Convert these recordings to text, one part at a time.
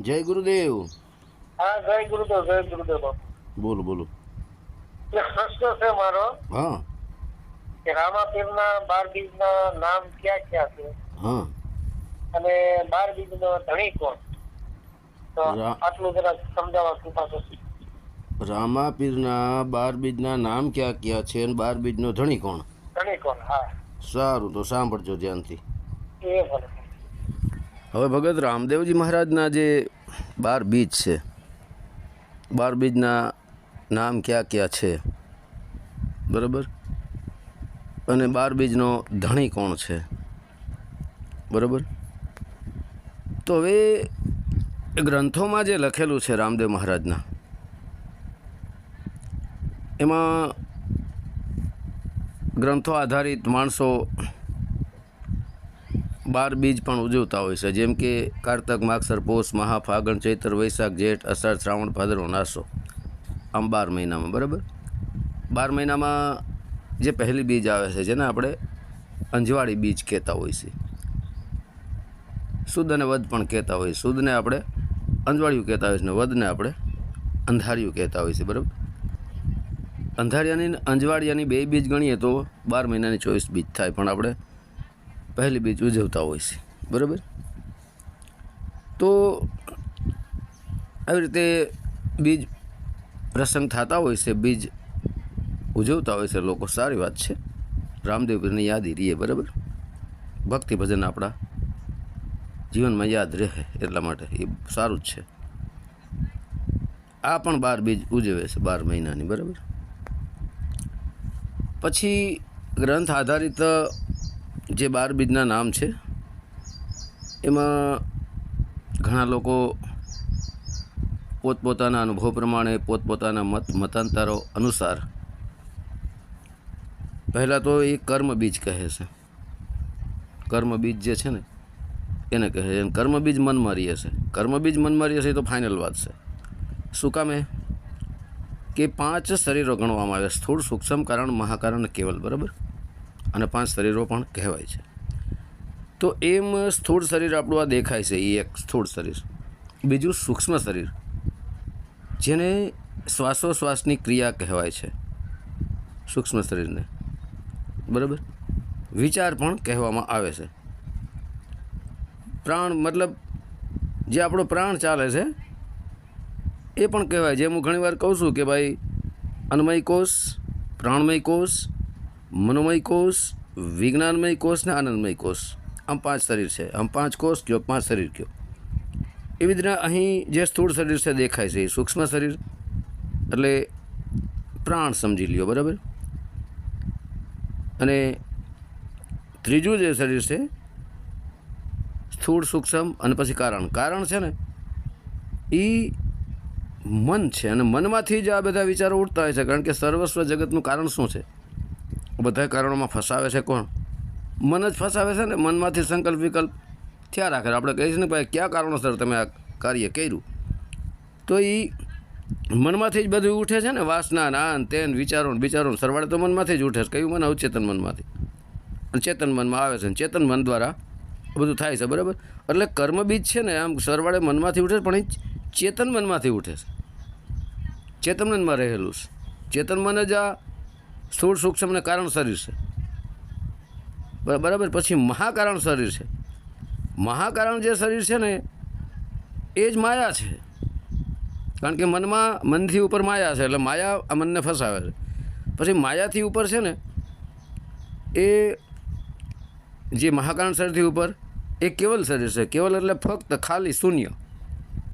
જય ગુરુદેવ. હા જય ગુરુદેવ જય ગુરુદેવ બોલો બોલો. એક પ્રશ્ન છે મારો હા. કે રામાપીરના બાર બીજના નામ ક્યાં ક્યાં છે? હા. અને બાર બીજનો ધણી કોણ? તો આટલું જરા સમજાવવા કૃપા કરશો. રામાપીરના બાર બીજના નામ ક્યાં ક્યાં છે અને બાર બીજનો ધણી કોણ? ધણી કોણ? હા. સારું તો સાંભળજો ધ્યાનથી. એ ભલે. હવે ભગત રામદેવજી મહારાજના જે બાર બીજ છે, બાર બીજના નામ ક્યાં ક્યાં છે? બરાબર? અને બાર બીજનો ધણી કોણ છે? બરાબર? તો હવે ગ્રંથોમાં જે લખેલું છે રામદેવ મહારાજના, એમાં ગ્રંથો આધારિત માણસો બાર બીજ પણ ઉજવતા હોય છે. જેમ કે કારતક, માગસર પોષ મહા ચૈત્ર, વૈશાખ, જેઠ, અષાઢ, શ્રાવણ, ભાદરવો, નાસો. આમ બાર મહિનામાં, બરાબર? બાર મહિનામાં જે પહેલી બીજ આવે છે, જેને આપણે અંજવાળી બીજ કહેતા હોય છે. શુદ્ધ અને વધ પણ કહેતા હોય સુદને આપણે અંજવાળિયું કહેતા હોય છે ને વધને આપણે અંધારિયું કહેતા હોય છે, બરાબર? અંધારિયાની અંજવાળિયાની બે બીજ ગણીએ તો બાર મહિનાની ચોવીસ બીજ થાય. પણ આપણે પહેલી બીજ ઉજવતા હોય છે. બરાબર? તો આવી રીતે બીજ પ્રસંગ થતા હોય છે, બીજ ઉજવતા હોય છે લોકો, સારી વાત છે. રામદેવ પીરની યાદી રહીએ, બરાબર? ભક્તિ ભજન આપણા જીવનમાં યાદ રહે એટલા માટે, એ સારું જ છે. આ પણ બાર બીજ ઉજવે છે, બાર મહિનાની, બરાબર? પછી ગ્રંથ આધારિત જે બાર બીજના નામ છે, એમાં ઘણા લોકો પોતપોતાના અનુભવ પ્રમાણે, પોતપોતાના મત, મતાંતરો અનુસાર પહેલાં તો એ કર્મ બીજ કહે છે. કર્મ બીજ જે છે ને, એને કહે છે. કર્મબીજ કર્મ બીજ મનમાં રહીએ છે કર્મ બીજ મનમાં રહીએ એ તો ફાઇનલ વાત છે. શું કામે કે પાંચ શરીરો ગણવામાં આવે સ્થૂળ, સૂક્ષ્મ કારણ, મહાકારણ, કેવલ. બરાબર? અને પાંચ શરીરો પણ કહેવાય છે. તો એમ સ્થૂળ શરીર આપણું આ દેખાય છે, એ એક સ્થૂળ શરીર. બીજું સૂક્ષ્મ શરીર, જેને શ્વાસોશ્વાસની ક્રિયા કહેવાય છે, સૂક્ષ્મ શરીરને. બરાબર? વિચાર પણ કહેવામાં આવે છે. પ્રાણ મતલબ, જે આપણો પ્રાણ ચાલે છે, એ પણ કહેવાય. જેમ હું ઘણીવાર કહું છું કે ભાઈ અન્મય કોષ, પ્રાણમય કોષ મનોમય કોષ, વિજ્ઞાનમય કોષ ને આનંદમય કોષ. આમ પાંચ શરીર છે. આમ પાંચ કોષ કયો, પાંચ શરીર કયો? એવી રીતના અહીં જે સ્થૂળ શરીર છે દેખાય છે એ સૂક્ષ્મ શરીર, એટલે પ્રાણ સમજી લ્યો, બરાબર? અને ત્રીજું જે શરીર છે, સ્થૂળ સૂક્ષ્મ અને પછી કારણ. કારણ છે ને એ મન છે અને મનમાંથી જ આ બધા વિચારો ઉઠતા હોય છે. કારણ કે સર્વસ્વ જગતનું કારણ શું છે? બધા કારણોમાં ફસાવે છે કોણ? મન જ ફસાવે છે ને? મનમાંથી સંકલ્પ વિકલ્પ થયા રાખે. આપણે છીએ ને, ભાઈ, કયા કારણોસર તમે આ કાર્ય કર્યું? તો એ મનમાંથી જ બધું ઉઠે છે ને? વાસના, નાન, તેન વિચારો ને બિચારો સરવાળે તો મનમાંથી જ ઉઠે છે. કયું મન? અવચેતન મનમાંથી. અને ચેતન મનમાં આવે છે ને? ચેતન મન દ્વારા બધું થાય છે, બરાબર? એટલે કર્મ બીજ છે ને, આમ સરવાળે મનમાંથી ઉઠે છે, પણ એ ચેતન મનમાંથી ઉઠે છે. ચેતન મનમાં રહેલું છે. ચેતન મન જ આ સ્થૂળ સૂક્ષ્મ ને કારણ શરીર છે. બર- બરાબર? પછી મહાકારણ શરીર છે. મહાકારણ જે શરીર છે ને, એ જ માયા છે. કારણ કે મનમાં મનથી ઉપર માયા છે, એટલે માયા આ મનને ફસાવે છે. પછી માયાથી ઉપર છે ને, એ જે મહાકારણ શરીરથી ઉપર, એ કેવલ શરીર છે. કેવલ એટલે ફક્ત ખાલી શૂન્ય.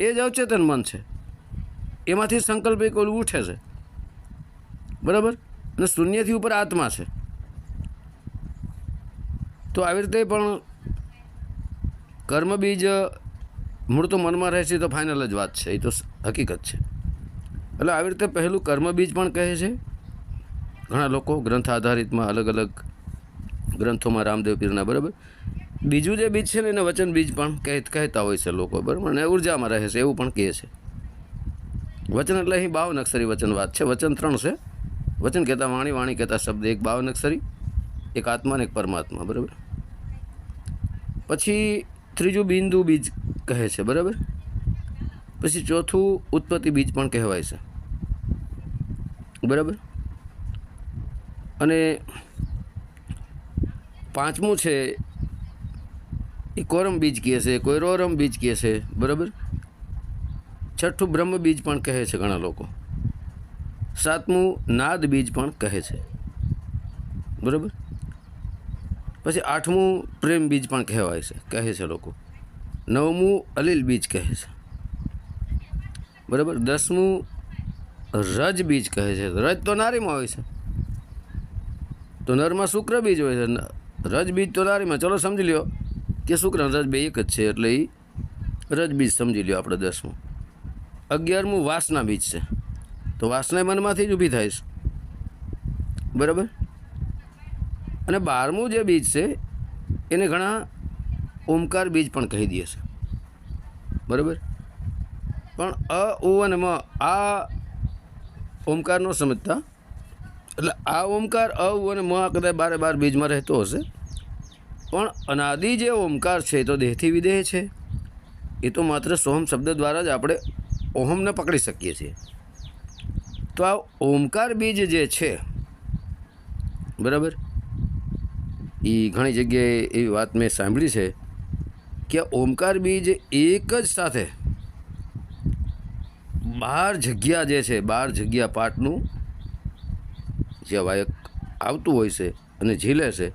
એ જ અવચેતન મન છે. એમાંથી સંકલ્પ એક ઓલું ઉઠે છે. બરાબર? અને શૂન્યથી ઉપર આત્મા છે. તો આવી રીતે પણ કર્મબીજ મૂળ તો મનમાં રહે છે તો ફાઇનલ જ વાત છે, એ તો હકીકત છે. એટલે આવી રીતે પહેલું કર્મબીજ પણ કહે છે. ઘણા લોકો ગ્રંથ આધારિતમાં અલગ અલગ ગ્રંથોમાં રામદેવ પીરના, બરાબર? બીજું જે બીજ છે ને, એને વચન બીજ પણ કહે, કહેતા હોય છે લોકો, બરાબર? અને ઉર્જામાં રહે છે, એવું પણ કહે છે. વચન એટલે અહીં બાવન અક્ષરી વચન વાત છે, વચન ત્રણ છે. વચન કહેતા વાણી વાણી કહેતા શબ્દ, એક બાવન અક્ષરી એક આત્મા એક પરમાત્મા, બરાબર? પછી ત્રીજું બિંદુ બીજ કહે છે, બરાબર? પછી ચોથું ઉત્પત્તિ બીજ પણ કહેવાય છે, બરાબર? અને પાંચમું છે, એ કોરમ બીજ કહે છે કોઈ રોરમ બીજ કહે છે, બરાબર? છઠ્ઠું બ્રહ્મ બીજ પણ કહે છે ઘણા લોકો. સાતમું નાદ બીજ પણ કહે છે. બરાબર? પછી આઠમું પ્રેમ બીજ પણ કહેવાય છે, કહે છે લોકો. નવમું અલીલ બીજ કહે છે. બરાબર? દસમું રજ બીજ કહે છે. રજ તો નારીમાં હોય છે. તો નરમાં શુક્ર બીજ હોય છે. રજ બીજ તો નારીમાં. ચલો સમજી લ્યો કે શુક્ર રજ બે એક જ છે એટલે એ રજ બીજ સમજી લ્યો આપણે દસમું. અગિયારમું વાસના બીજ છે. તો વાસના મનમાંથી જ ઊભી થાય છે બરાબર? અને બારમું જે બીજ છે, એને ઘણા ઓમકાર બીજ પણ કહી દે છે. બરાબર? પણ અ, ઉ અને મ આ ઓમકાર ન સમજતા. એટલે આ ઓમકાર, અ, ઉ અને મ કદાચ બારે બાર બીજમાં રહેતો હશે. પણ અનાદિ જે ઓમકાર છે, એ તો દેહથી વિદેહ છે. એ તો માત્ર સોહમ શબ્દ દ્વારા જ આપણે ઓહમને પકડી શકીએ છીએ. તો આ ઓમકાર બીજ જે છે, બરાબર એ ઘણી જગ્યાએ એવી વાત મેં સાંભળી છે કે ઓમકાર બીજ એક જ સાથે બાર જગ્યા જે છે, બાર જગ્યા પાટનું જે વાયક આવતું હોય છે અને ઝીલે છે,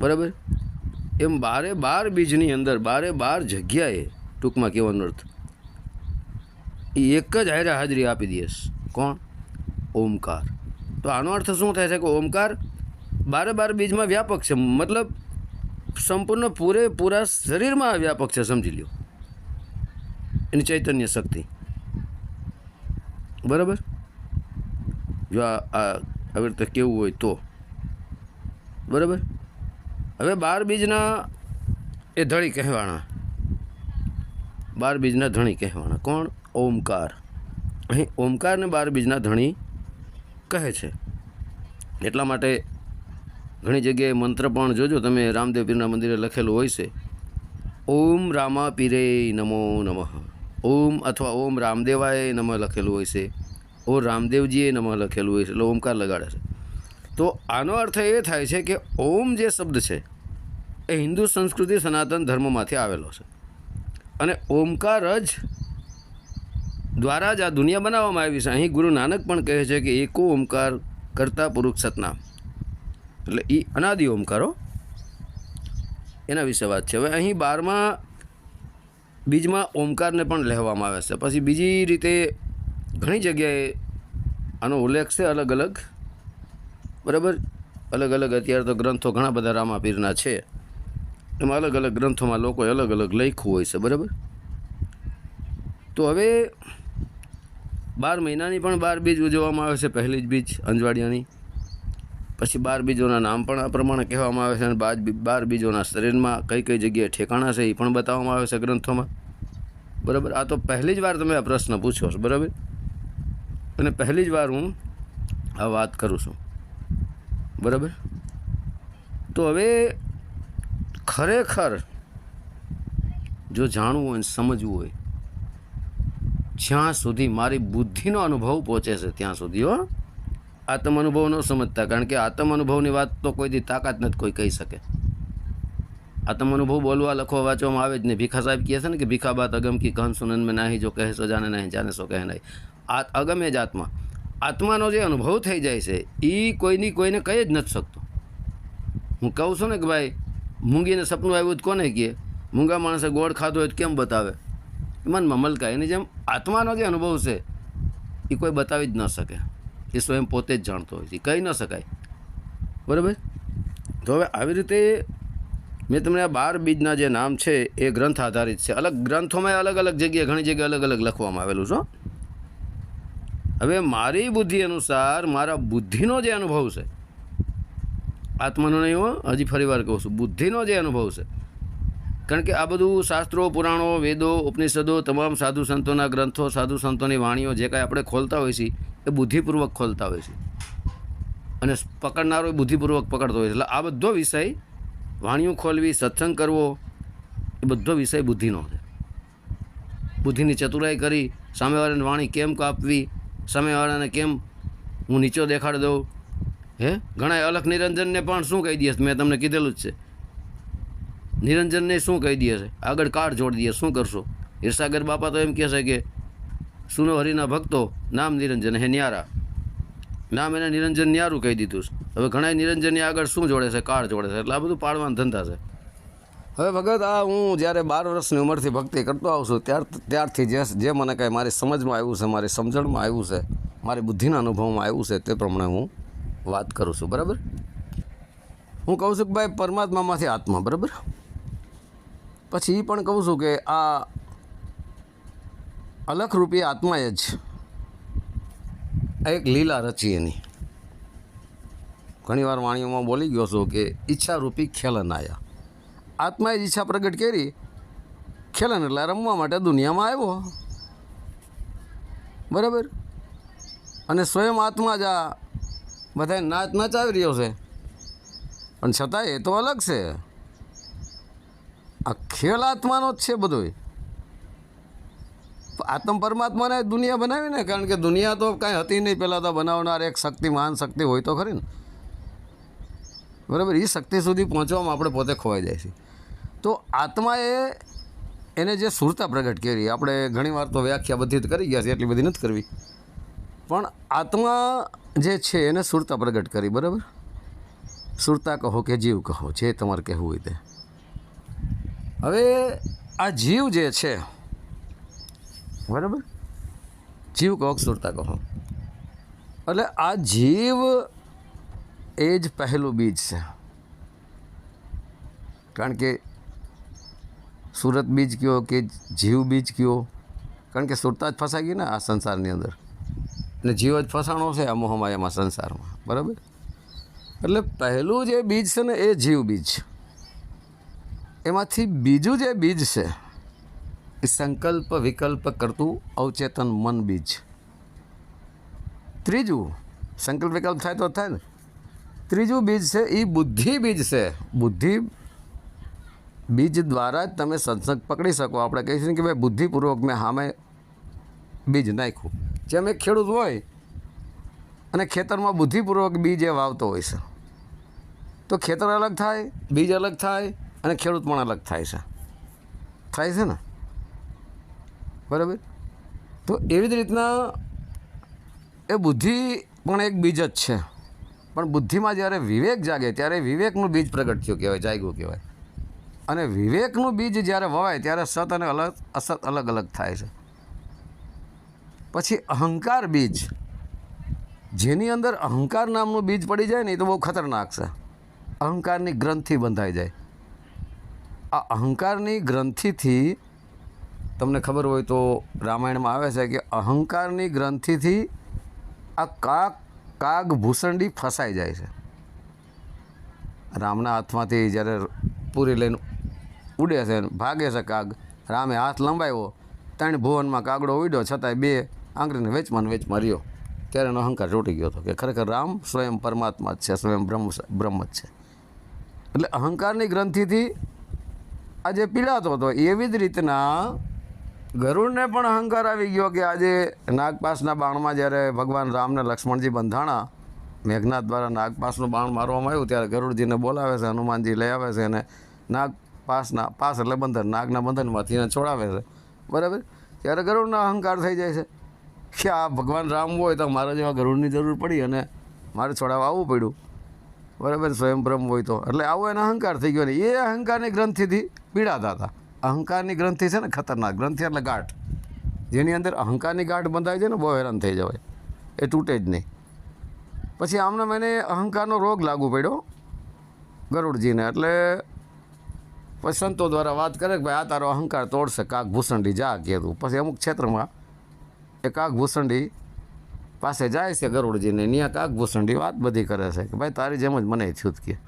બરાબર એમ બારે બાર બીજની અંદર, બારે બાર જગ્યાએ ટૂંકમાં કહેવાનો અર્થ એ એક જ હારે હાજરી આપી દે. કોણ? ઓમકાર. તો આનો અર્થ શું થાય છે કે ઓમકાર બારે બાર બીજમાં વ્યાપક છે. મતલબ સંપૂર્ણ પૂરેપૂરા શરીરમાં વ્યાપક છે, સમજી લ્યો. એની ચૈતન્ય શક્તિ. બરાબર? જો આ આવી રીતે કેવું હોય તો. બરાબર? હવે બાર બીજના એ ધણી કહેવાના. બાર બીજના ધણી કહેવાના. કોણ? ઓમકાર. અહીં ઓમકારને બાર બીજના ધણી કહે છે. એટલા માટે ઘણી જગ્યાએ મંત્ર પણ જોજો, તમે રામદેવ પીરના મંદિરે લખેલું હોય છે. ઓમ રામા પીરે નમો નમઃ. ઓમ અથવા ઓમ રામદેવાય નમઃ લખેલું હોય છે. ઓ રામદેવજીએ નમઃ લખેલું હોય છે, એટલે ઓમકાર લગાડે છે. તો આનો અર્થ એ થાય છે કે ઓમ જે શબ્દ છે, એ હિન્દુ સંસ્કૃતિ સનાતન ધર્મમાંથી આવેલો છે. અને ઓમકાર જ દ્વારા જ આ દુનિયા બનાવવામાં આવી છે. અહીં ગુરુ નાનક પણ કહે છે કે એકો ઓમકાર કરતા પુરુષ સતનામ. એટલે એ અનાદિ ઓમકારો. એના વિશે વાત છે. હવે અહીં બારમા બીજમાં ઓમકારને પણ લેવામાં આવે છે. પછી બીજી રીતે ઘણી જગ્યાએ આનો ઉલ્લેખ છે અલગ અલગ. બરાબર? અલગ અલગ અત્યારે તો ગ્રંથો ઘણા બધા રામાપીરના છે. એમાં અલગ અલગ ગ્રંથોમાં લોકોએ અલગ અલગ લખ્યું હોય છે. બરાબર? તો હવે બાર મહિનાની પણ બાર બીજ ઉજવવામાં આવે છે, પહેલી જ બીજ અંજવાડિયાની. પછી બાર બીજોના નામ પણ આ પ્રમાણે કહેવામાં આવે છે અને બાર બાર બીજોના શરીરમાં કઈ કઈ જગ્યાએ ઠેકાણા છે એ પણ બતાવવામાં આવે છે ગ્રંથોમાં. બરાબર? આ તો પહેલી જ વાર તમે આ પ્રશ્ન પૂછો છો, બરાબર? અને પહેલી જ વાર હું આ વાત કરું છું. બરાબર? તો હવે ખરેખર જો જાણવું હોય સમજવું હોય જ્યાં સુધી મારી બુદ્ધિનો અનુભવ પહોંચે છે, ત્યાં સુધી, હો. આત્મ અનુભવ ન સમજતા, કારણ કે આત્મ અનુભવની વાત તો કોઈથી તાકાત નથી કોઈ કહી શકે. આત્મ અનુભવ બોલવા, લખવા, વાંચવામાં આવે જ નહીં. ભીખા સાહેબ કહે છે ને કે ભીખા બાત અગમ કી કહન સુનન મેં નાહી, જો કહે સો જાને નહીં જાને સો કહે નહીં. આ અગમે જ આત્મા. આત્માનો જે અનુભવ થઈ જાય છે એ કોઈની કોઈને કહી જ નથી શકતો. હું કહું છું ને કે ભાઈ, મૂંગીને સપનું આવ્યું કોને કહે? મૂંગા માણસે ગોળ ખાધો હોય તો કેમ બતાવે? મનમાં મમલકા એની જેમ આત્માનો જે અનુભવ છે, એ કોઈ બતાવી જ ન શકે. એ સ્વયં પોતે જ જાણતો હોય છે. કહી ન શકાય. બરાબર? તો હવે આવી રીતે મેં તમને આ બાર બીજના જે નામ છે, એ ગ્રંથ આધારિત છે. અલગ ગ્રંથોમાં અલગ અલગ જગ્યાએ ઘણી જગ્યાએ અલગ અલગ લખવામાં આવેલું છે હવે મારી બુદ્ધિ અનુસાર મારા બુદ્ધિનો જે અનુભવ છે, આત્માનો નહીં હો, હજી ફરી વાર કહું છું. બુદ્ધિનો જે અનુભવ છે કારણ કે આ બધું શાસ્ત્રો, પુરાણો, વેદો, ઉપનિષદો, તમામ સાધુ સંતોના ગ્રંથો, સાધુ સંતોની વાણીઓ જે કાંઈ આપણે ખોલતા હોઈએ છીએ, એ બુદ્ધિપૂર્વક ખોલતા હોઈએ છીએ. અને પકડનારો બુદ્ધિપૂર્વક પકડતો હોય છે. એટલે આ બધો વિષય વાણીઓ ખોલવી, સત્સંગ કરવો, એ બધો વિષય બુદ્ધિનો છે. બુદ્ધિની ચતુરાઈ કરી, સામેવાળાની વાણી કેમ કાપવી, સામેવાળાને કેમ હું નીચો દેખાડી દઉં? હે? ઘણા અલખ નિરંજનને પણ શું કહી દઈએ મેં તમને કીધેલું જ છે. નિરંજનને શું કહી દે છે? આગળ કાર્ડ જોડી દઈએ, શું કરશો? ઈર્ષાગર બાપા તો એમ કહે છે કે, સુનો હરિના ભક્તો, નામ નિરંજન હે ન્યારા. નામ એને નિરંજન ન્યારું કહી દીધું છે. હવે ઘણા નિરંજનની આગળ શું જોડે છે? કાર્ડ જોડે છે. એટલે આ બધું પાડવાના ધંધા છે. હવે ભગત, આ હું જ્યારે બાર વર્ષની ઉંમરથી ભક્તિ કરતો આવું છું, ત્યાર, ત્યારથી જે જે મને કાંઈ મારી સમજમાં આવ્યું છે, મારી સમજણમાં આવ્યું છે, મારી બુદ્ધિના અનુભવમાં આવ્યું છે, તે પ્રમાણે હું વાત કરું છું. બરાબર? હું કહું છું કે ભાઈ, પરમાત્મામાંથી આત્મા, બરાબર? પછી એ પણ કહું છું કે આ અલખરૂપી આત્માએ જ એક લીલા રચી એની. ઘણીવાર વાણીઓમાં બોલી ગયો છું કે ઈચ્છારૂપી ખેલન આયા આત્માએ જ ઈચ્છા પ્રગટ કરી ખેલન એટલે રમવા માટે દુનિયામાં આવ્યો. બરાબર? અને સ્વયં આત્મા જ આ બધા નાચ નચાવી રહ્યો છે. પણ છતાંય એ તો અલગ છે. આ ખેલ આત્માનો જ છે બધોય આત્મ પરમાત્માને દુનિયા બનાવી ને, કારણ કે દુનિયા તો કાંઈ હતી નહીં. પહેલાં તો બનાવનાર એક શક્તિ, મહાન શક્તિ હોય તો ખરી ને. બરાબર? એ શક્તિ સુધી પહોંચવામાં આપણે પોતે ખોવાઈ જાય છે. તો આત્માએ એને જે સુરતા પ્રગટ કરી, આપણે ઘણીવાર તો વ્યાખ્યા બધી જ કરી ગયા છે, એટલી બધી નથી કરવી. પણ આત્મા જે છે, એને સુરતા પ્રગટ કરી, બરાબર? સુરતા કહો કે જીવ કહો, જે તમારે કહેવું હોય તે. હવે આ જીવ જે છે, બરાબર? જીવ કહો સુરતા કહો. એટલે આ જીવ એ જ પહેલું બીજ છે. કારણ કે સુરત બીજ કયો કે જીવ બીજ કયો? કારણ કે સુરતા જ ફસાઈ ગઈ ને આ સંસારની અંદર. અને જીવ જ ફસાણો છે આ મોહમાયામાં સંસારમાં. બરાબર? એટલે પહેલું જે બીજ છે ને એ જીવ બીજ. એમાંથી બીજું જે બીજ છે, એ સંકલ્પ વિકલ્પ કરતું અવચેતન મન બીજ. ત્રીજું, સંકલ્પ વિકલ્પ થાય તો થાય ને. ત્રીજું બીજ છે એ બુદ્ધિ બીજ છે. બુદ્ધિ બીજ દ્વારા જ તમે સત્સંગ પકડી શકો. આપણે કહીશું કે ભાઈ બુદ્ધિપૂર્વક મેં સામે બીજ નાખ્યું. જેમ એક ખેડૂત હોય અને ખેતરમાં બુદ્ધિપૂર્વક બીજ એ વાવતો હોય છે. તો ખેતર અલગ થાય, બીજ અલગ થાય અને ખેડૂત પણ અલગ થાય છે. થાય છે ને? બરાબર? તો એવી જ રીતના એ બુદ્ધિ પણ એક બીજ જ છે. પણ બુદ્ધિમાં જ્યારે વિવેક જાગે, ત્યારે વિવેકનું બીજ પ્રગટ થયું કહેવાય, જાગ્યું કહેવાય. અને વિવેકનું બીજ જ્યારે વવાય, ત્યારે સત અને અલગ, અસત અલગ અલગ થાય છે. પછી અહંકાર બીજ. જેની અંદર અહંકાર નામનું બીજ પડી જાય ને, એ તો બહુ ખતરનાક છે. અહંકારની ગ્રંથિ બંધાઈ જાય. આ અહંકારની ગ્રંથિથી તમને ખબર હોય તો રામાયણમાં આવે છે કે અહંકારની ગ્રંથિથી આ કાગ કાગ ભૂસંડી ફસાઈ જાય છે. રામના હાથમાંથી જ્યારે પૂરી લઈને ઉડે છે ભાગે છે કાગ, રામે હાથ લંબાવ્યો ત્રણ ભુવનમાં કાગડો ઉડ્યો, છતાંય બે આંગળીને વેચમાં વેચમાં રહ્યો. ત્યારે એનો અહંકાર તૂટી ગયો હતો કે ખરેખર રામ સ્વયં પરમાત્મા જ છે, સ્વયં બ્રહ્મ બ્રહ્મ જ છે. એટલે અહંકારની ગ્રંથિથી આ જે પીડાતો હતો. એવી જ રીતના ગરુડને પણ અહંકાર આવી ગયો કે આજે નાગપાસના બાણમાં જ્યારે ભગવાન રામને લક્ષ્મણજી બંધાણા, મેઘનાથ દ્વારા નાગપાસનું બાણ મારવામાં આવ્યું, ત્યારે ગરુડજીને બોલાવે છે, હનુમાનજી લઈ આવે છે અને નાગપાસના પાસ એટલે બંધન, નાગના બંધનમાંથી એને છોડાવે છે. બરાબર? ત્યારે ગરુડના અહંકાર થઈ જાય છે. કે આ ભગવાન રામ હોય તો મારા જેવા ગરુડની જરૂર પડી અને મારે છોડાવવા આવવું પડ્યું. બરાબર સ્વયં બ્રહ્મ હોય તો. એટલે આવો એને અહંકાર થઈ ગયો ને, એ અહંકારની ગ્રંથિથી પીડાતા હતા. અહંકારની ગ્રંથિ છે ને ખતરનાક ગ્રંથિ એટલે ગાંઠ જેની અંદર અહંકારની ગાંઠ બંધાય છે ને, બહુ હેરાન થઈ જવાય. એ તૂટે જ નહીં. પછી આમને મને અહંકારનો રોગ લાગુ પડ્યો, ગરુડજીને. એટલે પછી સંતો દ્વારા વાત કરે કે ભાઈ, આ તારો અહંકાર તોડશે કાક ભૂસંડી જા, કહેતું. પછી અમુક ક્ષેત્રમાં એ કાક ભૂસંડી પાસે જાય છે ગરુડજીને ત્યાં કાગભૂષણની વાત બધી કરે છે કે ભાઈ તારી જેમ જ મને થયું કે.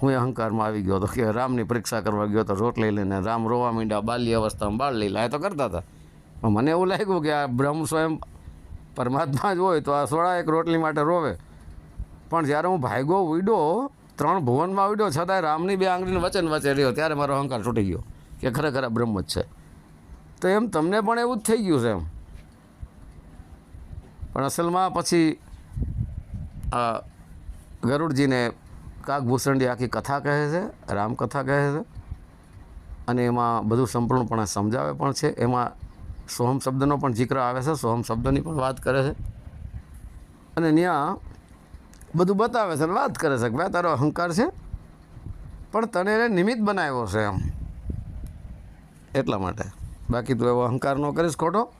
હું એ અહંકારમાં આવી ગયો હતો કે રામની પરીક્ષા કરવા ગયો હતો રોટલી લઈને, રામ રોવા માંડ્યા, બાલ્ય અવસ્થામાં બાળ લીલા એ તો કરતા હતા. પણ મને એવું લાગ્યું કે આ બ્રહ્મ સ્વયં પરમાત્મા જ હોય તો આ સોળા એક રોટલી માટે રોવે. પણ જ્યારે હું ભાઈગો ઉડ્યો, ત્રણ ભુવનમાં ઉડ્યો, છતાંય રામની બે આંગળીને વચન વચ્ચે રહ્યો, ત્યારે મારો અહંકાર તૂટી ગયો કે ખરેખર આ બ્રહ્મ જ છે. તો એમ તમને પણ એવું જ થઈ ગયું છે એમ. પણ અસલમાં પછી આ ગરુડજીને કાગભૂષણજી આખી કથા કહે છે, રામકથા કહે છે અને એમાં બધું સંપૂર્ણપણે સમજાવે પણ છે. એમાં સોહમ શબ્દનો પણ જિક્ર આવે છે, સોહમ શબ્દની પણ વાત કરે છે. અને ત્યાં બધું બતાવે છે વાત કરે છે કે ભાઈ તારો અહંકાર છે, પણ તને એને નિમિત્ત બનાવ્યો છે એમ. એટલા માટે. બાકી તું એવો અહંકાર ન કરીશ ખોટો,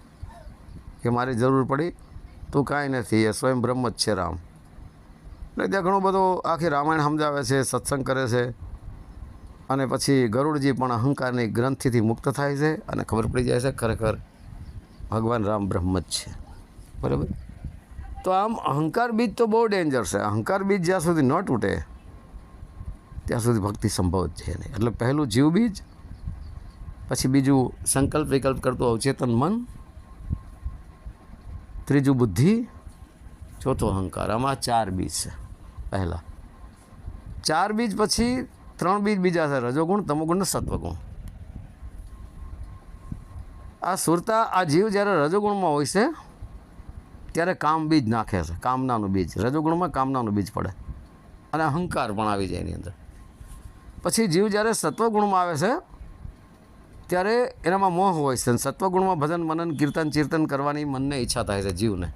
કે મારી જરૂર પડી તું કાંઈ નથી, એ સ્વયં બ્રહ્મ જ છે રામ. એટલે ત્યાં ઘણો બધો આખી રામાયણ સમજાવે છે, સત્સંગ કરે છે. અને પછી ગરુડજી પણ અહંકારની ગ્રંથિથી મુક્ત થાય છે અને ખબર પડી જાય છે ખરેખર ભગવાન રામ બ્રહ્મ જ છે. બરાબર? તો આમ અહંકાર બીજ તો બહુ ડેન્જર છે. અહંકાર બીજ જ્યાં સુધી ન તૂટે, ત્યાં સુધી ભક્તિ સંભવ જ છે નહીં. એટલે પહેલું જીવ બીજ, પછી બીજું સંકલ્પ વિકલ્પ કરતું અવચેતન મન ત્રીજું બુદ્ધિ, ચોથો અહંકાર. આમાં ચાર બીજ છે. પહેલાં. ચાર બીજ પછી ત્રણ બીજ બીજા છે. રજોગુણ, તમોગુણ ને સત્વગુણ. આ સુરતા, આ જીવ જ્યારે રજોગુણમાં હોય છે, ત્યારે કામ બીજ નાખે છે. કામનાનું બીજ. રજોગુણમાં કામનાનું બીજ પડે. અને અહંકાર પણ આવી જાય એની અંદર. પછી જીવ જ્યારે સત્વગુણમાં આવે છે ત્યારે એનામાં મોહ હોય છે સત્વગુણમાં ભજન, મનન, કીર્તન ચિંતન કરવાની મનને ઈચ્છા થાય છે જીવને.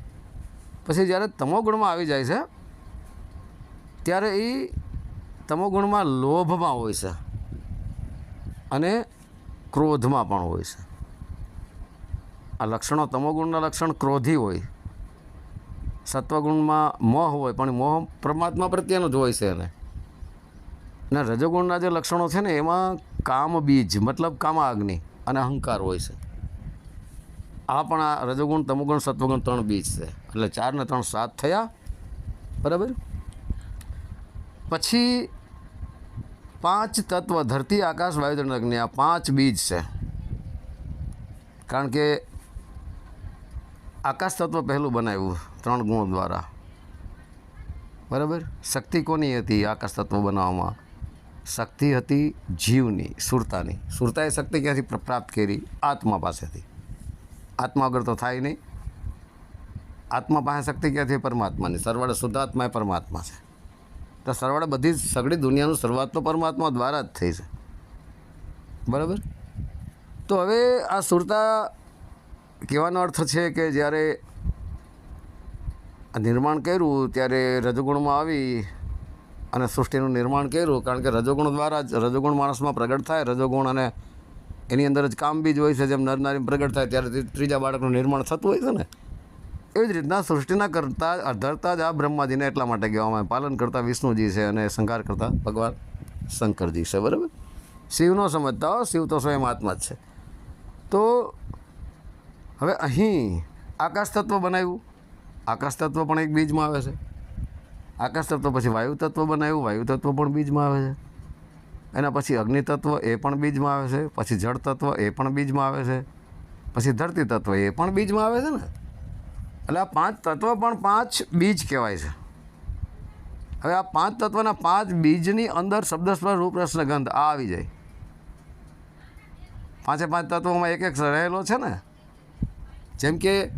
પછી જ્યારે તમોગુણમાં આવી જાય છે, ત્યારે એ તમોગુણમાં લોભમાં હોય છે અને ક્રોધમાં પણ હોય છે. આ લક્ષણો તમોગુણના લક્ષણ ક્રોધી હોય, સત્વગુણમાં મોહ હોય, પણ મોહ પરમાત્મા પ્રત્યેનો જ હોય છે એને. અને રજોગુણના જે લક્ષણો છે ને, એમાં કામ બીજ, મતલબ કામાગ્નિ અને અહંકાર હોય છે. આ પણ આ રજોગુણ, તમોગુણ, સત્વગુણ ત્રણ બીજ છે. એટલે ચાર ને ત્રણ સાત થયા. બરાબર? પછી પાંચ તત્વ, ધરતી, આકાશ, વાયુ અગ્નિ, આ પાંચ બીજ છે. કારણ કે આકાશ તત્વ પહેલું બનાવ્યું ત્રણ ગુણો દ્વારા. બરાબર? શક્તિ કોની હતી આકાશ તત્વ બનાવવામાં? શક્તિ હતી જીવની, સુરતાની. સુરતાએ શક્તિ ક્યાંથી પ્રાપ્ત કરી? આત્મા પાસેથી. આત્મા વગર તો થાય નહીં. આત્મા પાસે શક્તિ ક્યાંથી? પરમાત્માની. સરવાળે શુદ્ધાત્મા એ પરમાત્મા છે. તો સરવાળે બધી જ સગળી દુનિયાનું શરૂઆત તો પરમાત્મા દ્વારા જ થઈ છે. બરાબર? તો હવે આ સુરતા કહેવાનો અર્થ છે કે જ્યારે નિર્માણ કર્યું, ત્યારે રજગુણમાં આવી અને સૃષ્ટિનું નિર્માણ કર્યું, કારણ કે રજોગુણ દ્વારા જ રજોગુણ માણસમાં પ્રગટ થાય, રજોગુણ અને એની અંદર જ કામ બીજ હોય છે, જેમ નરનારી પ્રગટ થાય, ત્યારે ત્રી- ત્રીજા બાળકનું નિર્માણ થતું હોય છે ને? એવી જ રીતના સૃષ્ટિના કરતા અધરતા જ આ બ્રહ્માજીને એટલા માટે કહેવામાં આવે. પાલન કરતા વિષ્ણુજી છે અને સંહાર કરતા ભગવાન શંકરજી છે, બરાબર? શિવનો સમજતા હો, શિવ તો સ્વયં આત્મા જ છે. તો હવે અહીં આકાશ તત્વ બનાવ્યું. આકાશ તત્વ પણ એક બીજમાં આવે છે. આકાશ તત્વ પછી વાયુ તત્વ બનાવ્યું વાયુ તત્વ પણ બીજમાં આવે છે. એના પછી અગ્નિ તત્વ એ પણ બીજમાં આવે છે, પછી જળ તત્વ એ પણ બીજમાં આવે છે, પછી ધરતી તત્વ એ પણ બીજમાં આવે છે ને. એટલે આ પાંચ તત્વ પણ પાંચ બીજ કહેવાય છે. હવે આ પાંચ તત્વના પાંચ બીજની અંદર શબ્દ રૂપ ગંધ આ આવી જાય. પાંચે પાંચ તત્વોમાં એક એક રહેલો છે ને. જેમ કે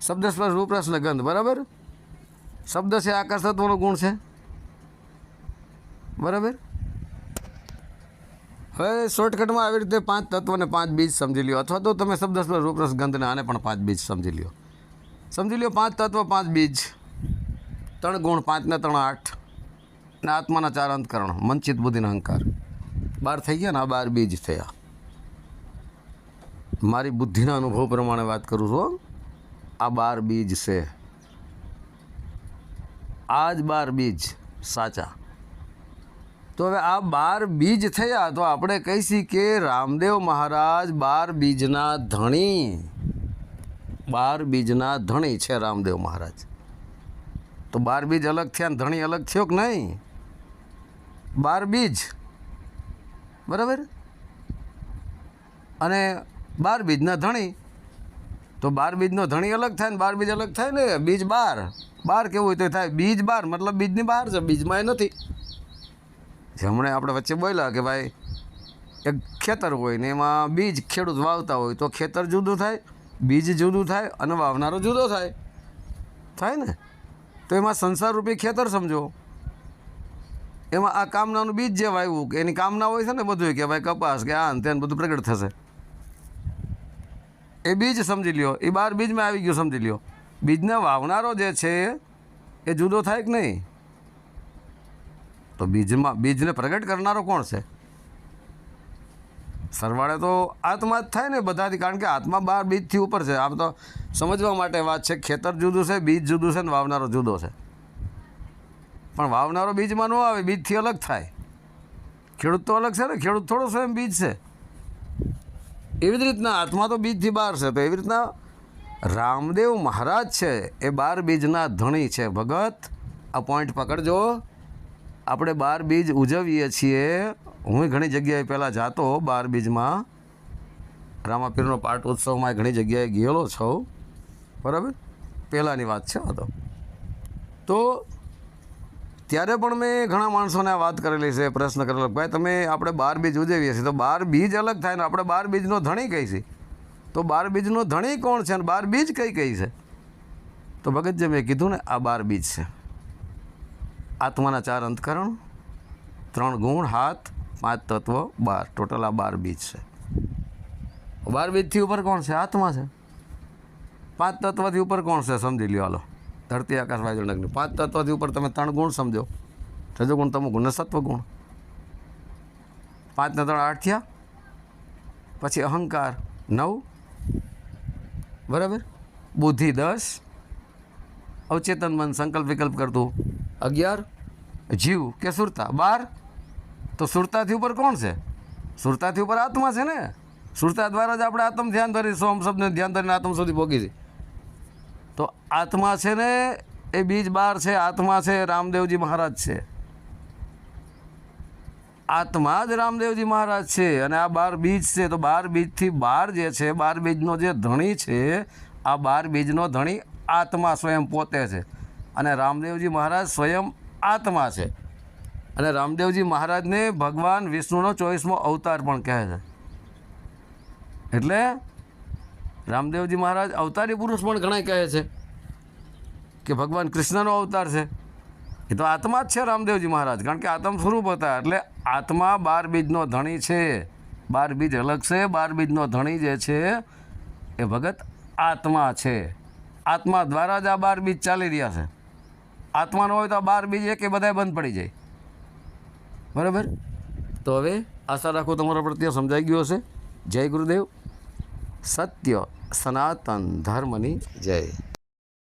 શબ્દ સ્પર્શ રૂપ ગંધ, બરાબર? શબ્દ છે આકર્ષત્વનો ગુણ છે. બરાબર? હવે શોર્ટકટમાં આવી રીતે પાંચ તત્વને પાંચ બીજ સમજી લ્યો. અથવા તો તમે શબ્દ રૂપરસ રૂપ ગંધને આને પણ પાંચ બીજ સમજી લ્યો. સમજી લ્યો, પાંચ તત્વ, પાંચ બીજ. ત્રણ ગુણ, પાંચને ત્રણ આઠ. ને આત્માના ચાર અંતકરણ મનચિત બુદ્ધિના અહંકાર. બાર થઈ ગયા ને આ બાર બીજ થયા. મારી બુદ્ધિના અનુભવ પ્રમાણે વાત કરું છું આ બાર બીજ છે. આ જ બાર બીજ. સાચા. તો હવે આ બાર બીજ થયા તો આપણે કહીશી કે રામદેવ મહારાજ બાર બીજના ધણી. બાર બીજના ધણી છે રામદેવ મહારાજ. તો બાર બીજ અલગ થયા ને ધણી અલગ થયો કે નહીં? બાર બીજ. બરાબર? અને બાર બીજના ધણી. તો બાર બીજનો ધણી અલગ થાય ને બાર બીજ અલગ થાય ને? બીજ બાર. બાર કેવું હોય તો થાય. બીજ બાર, મતલબ બીજની બહાર છે. બીજમાં એ નથી. જે હમણાં આપણે વચ્ચે બોલ્યા કે ભાઈ, એક ખેતર હોય ને એમાં બીજ ખેડૂત વાવતા હોય તો ખેતર જુદું થાય, બીજ જુદું થાય અને વાવનારો જુદો થાય. થાય ને? તો એમાં સંસારરૂપી ખેતર સમજો. એમાં આ કામનાનું બીજ જે વાવ્યું, કે એની કામના હોય છે ને બધું કે ભાઈ કપાસ, કે આ અંતે બધું પ્રગટ થશે. એ બીજ સમજી લ્યો. એ બાર બીજમાં આવી ગયું, સમજી લ્યો. બીજને વાવનારો જે છે, એ જુદો થાય કે નહીં? તો બીજમાં, બીજને પ્રગટ કરનારો કોણ છે? સરવાળે તો આત્મા જ થાય ને બધાથી, કારણ કે આત્મા બાર બીજથી ઉપર છે. આમ તો સમજવા માટે વાત છે, ખેતર જુદું છે, બીજ જુદું છે ને વાવનારો જુદો છે. પણ વાવનારો બીજમાં ન આવે, બીજથી અલગ થાય. ખેડૂત તો અલગ છે ને, ખેડૂત થોડો છે એમ બીજ છે. એવી જ રીતના આત્મા તો બીજથી બહાર છે, તો એવી રીતના રામદેવ મહારાજ છે, એ બાર બીજના ધણી છે. ભગત, આ પોઈન્ટ પકડજો. આપણે બાર બીજ ઉજવીએ છીએ. હું ઘણી જગ્યાએ પહેલાં જાતો બાર બીજમાં. રામાપીરનો પાઠ ઉત્સવમાં ઘણી જગ્યાએ ગયેલો છું. બરાબર? પહેલાંની વાત છે તો. તો ત્યારે પણ મેં ઘણા માણસોને આ વાત કરેલી છે, પ્રશ્ન કરેલો ભાઈ તમે આપણે બાર બીજ ઉજવીએ છીએ, તો બાર બીજ અલગ થાય ને આપણે બાર બીજનો ધણી કહીશી. તો બાર બીજનો ધણી કોણ છે અને બાર બીજ કઈ કઈ છે? તો ભગતજી મેં કીધું ને, આ બાર બીજ છે. આત્માના ચાર અંતકરણ, ત્રણ ગુણ, હાથ, પાંચ તત્વ, બાર. ટોટલ આ બાર બીજ છે. બાર બીજથી ઉપર કોણ છે? આત્મા છે. પાંચ તત્વથી ઉપર કોણ છે? સમજી લ્યો હાલો. ધરતી, આકાશ વાયુ પાંચ તત્વથી ઉપર તમે ત્રણ ગુણ સમજો. રજોગુણ તમો ગુણ સત્વ ગુણ પાંચ ને ત્રણ આઠ થયા. પછી અહંકાર નવ બરાબર? બુદ્ધિ દસ, અવચેતન મન સંકલ્પ વિકલ્પ કરતું અગિયાર, જીવ કે સુરતા? બાર. તો સુરતાથી ઉપર કોણ છે? સુરતાથી ઉપર આત્મા છે ને? સુરતા દ્વારા જ આપણે આત્મ ધ્યાન ધરી, સોમ શબ્દને ધ્યાન ધરીને આત્મ સુધી પહોંચી છે તો આત્મા છે ને, એ બીજ બાર છે, આત્મા છે, રામદેવજી મહારાજ છે. આત્મા જ રામદેવજી મહારાજ છે અને આ બાર બીજ છે, તો બાર બીજથી બાર જે છે, બાર બીજનો જે ધણી છે, આ બાર બીજનો ધણી આત્મા સ્વયં પોતે છે. અને રામદેવજી મહારાજ સ્વયં આત્મા છે. અને રામદેવજી મહારાજને ભગવાન વિષ્ણુનો ચોવીસમો અવતાર પણ કહે છે. એટલે રામદેવજી મહારાજ અવતારી પુરુષ પણ ઘણા કહે છે કે ભગવાન કૃષ્ણનો અવતાર છે. એ તો આત્મા જ છે રામદેવજી મહારાજ, કારણ કે આત્મ સ્વરૂપ હતા, એટલે આત્મા બાર બીજનો ધણી છે. બાર બીજ અલગ છે બાર બીજનો ધણી જે છે એ ભગત આત્મા છે. આત્મા દ્વારા જ આ બાર બીજ ચાલી રહ્યા છે. આત્માનો હોય તો આ બાર બીજ એક બધાય બંધ પડી જાય. બરાબર? તો હવે આશા રાખું તમારા પ્રત્યે સમજાઈ ગયું હશે. જય ગુરુદેવ. સત્ય સનાતન ધર્મની જય.